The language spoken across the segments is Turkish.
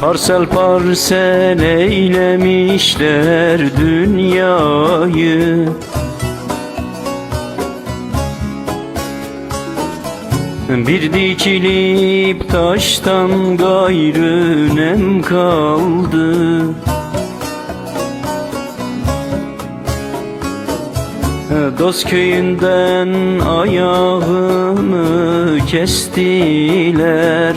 Parsel parsel eylemişler dünyayı. Bir dikilip taştan gayrı nem kaldı. Dost köyünden ayağını kestiler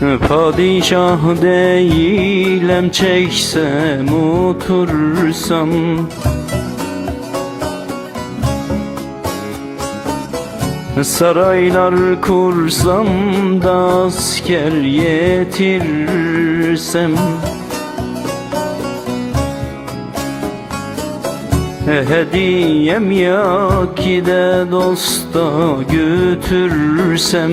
Padişah değilim çeksem otursam. Saraylar kursam da asker yetirsem. Hediyem yok ki de dosta götürsem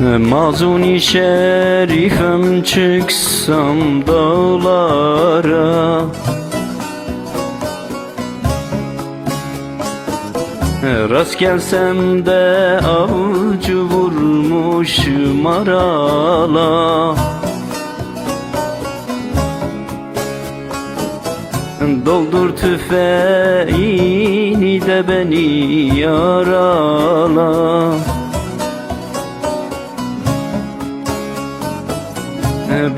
Mazuni şerifem çıksam dağlara. Rast gelsem de avcı vurmuşum arala. Doldur tüfeğini de beni yarala